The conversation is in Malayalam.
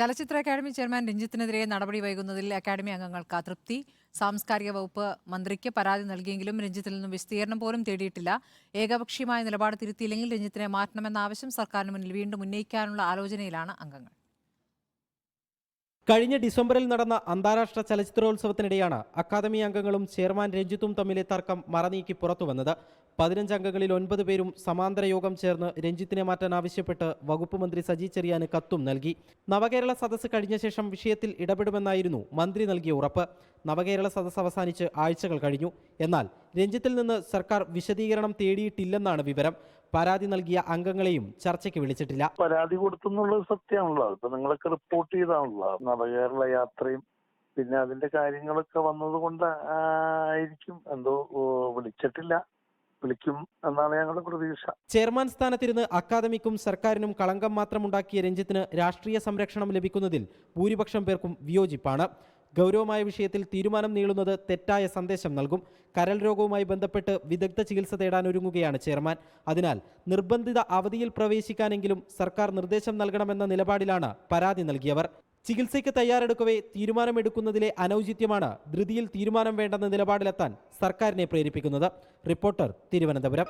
ചലച്ചിത്ര അക്കാദമി ചെയർമാൻ രഞ്ജിത്തിനെതിരെ നടപടി വൈകുന്നതിൽ അക്കാദമി അംഗങ്ങൾക്ക് അതൃപ്തി. സാംസ്കാരിക വകുപ്പ് മന്ത്രിക്ക് പരാതി നൽകിയെങ്കിലും രഞ്ജിത്തിൽ നിന്നും വിസ്തീർണം പോലും തേടിയിട്ടില്ല. ഏകപക്ഷീയമായ നിലപാട് തിരുത്തിയില്ലെങ്കിൽ രഞ്ജിത്തിനെ മാറ്റണമെന്ന ആവശ്യം സർക്കാരിന് മുന്നിൽ വീണ്ടും ഉന്നയിക്കാനുള്ള ആലോചനയിലാണ് അംഗങ്ങൾ. കഴിഞ്ഞ ഡിസംബറിൽ നടന്ന അന്താരാഷ്ട്ര ചലച്ചിത്രോത്സവത്തിനിടെയാണ് അക്കാദമി അംഗങ്ങളും ചെയർമാൻ രഞ്ജിത്തും തമ്മിലെ തർക്കം മറനീക്കി പുറത്തുവന്നത്. പതിനഞ്ച് അംഗങ്ങളിൽ ഒൻപത് പേരും സമാന്തര യോഗം ചേർന്ന് രഞ്ജിത്തിനെ മാറ്റാൻ ആവശ്യപ്പെട്ട് വകുപ്പ് മന്ത്രി സജി ചെറിയാന് കത്തും നൽകി. നവകേരള സദസ്സ് കഴിഞ്ഞ ശേഷം വിഷയത്തിൽ ഇടപെടുമെന്നായിരുന്നു മന്ത്രി നൽകിയ ഉറപ്പ്. നവകേരള സദസ് അവസാനിച്ച് ആഴ്ചകൾ കഴിഞ്ഞു. എന്നാൽ രഞ്ജിത്തിൽ നിന്ന് സർക്കാർ വിശദീകരണം തേടിയിട്ടില്ലെന്നാണ് വിവരം. പരാതി നൽകിയ അംഗങ്ങളെയും ചർച്ചയ്ക്ക് വിളിച്ചിട്ടില്ല. പരാതി കൊടുത്തെന്നുള്ളത് സത്യമാണല്ലോ. ഇപ്പൊ നിങ്ങളൊക്കെ റിപ്പോർട്ട് ചെയ്താണല്ലോ. നവകേരള യാത്രയും പിന്നെ അതിന്റെ കാര്യങ്ങളൊക്കെ വന്നത് കൊണ്ട് ആയിരിക്കും. എന്തോ വിളിച്ചിട്ടില്ല. വിളിക്കും എന്നാണ് ഞങ്ങളുടെ പ്രതീക്ഷ. ചെയർമാൻ സ്ഥാനത്തിരുന്ന് അക്കാദമിക്കും സർക്കാരിനും കളങ്കം മാത്രമുണ്ടാക്കിയ രഞ്ജിത്തിന് രാഷ്ട്രീയ സംരക്ഷണം ലഭിക്കുന്നതിൽ ഭൂരിപക്ഷം പേർക്കും വിയോജിപ്പാണ്. ഗൗരവമായ വിഷയത്തിൽ തീരുമാനം നീളുന്നത് തെറ്റായ സന്ദേശം നൽകും. കരൾ രോഗവുമായി ബന്ധപ്പെട്ട് വിദഗ്ധ ചികിത്സ തേടാൻ ഒരുങ്ങുകയാണ് ചെയർമാൻ. അതിനാൽ നിർബന്ധിത അവധിയിൽ പ്രവേശിക്കാനെങ്കിലും സർക്കാർ നിർദ്ദേശം നൽകണമെന്ന നിലപാടിലാണ് പരാതി നൽകിയവർ. ചികിത്സയ്ക്ക് തയ്യാറെടുക്കവേ തീരുമാനമെടുക്കുന്നതിലെ അനൌചിത്യമാണ് ധൃതിയിൽ തീരുമാനം വേണ്ടെന്ന നിലപാടിലെത്താൻ സർക്കാരിനെ പ്രേരിപ്പിക്കുന്നത്. റിപ്പോർട്ടർ തിരുവനന്തപുരം.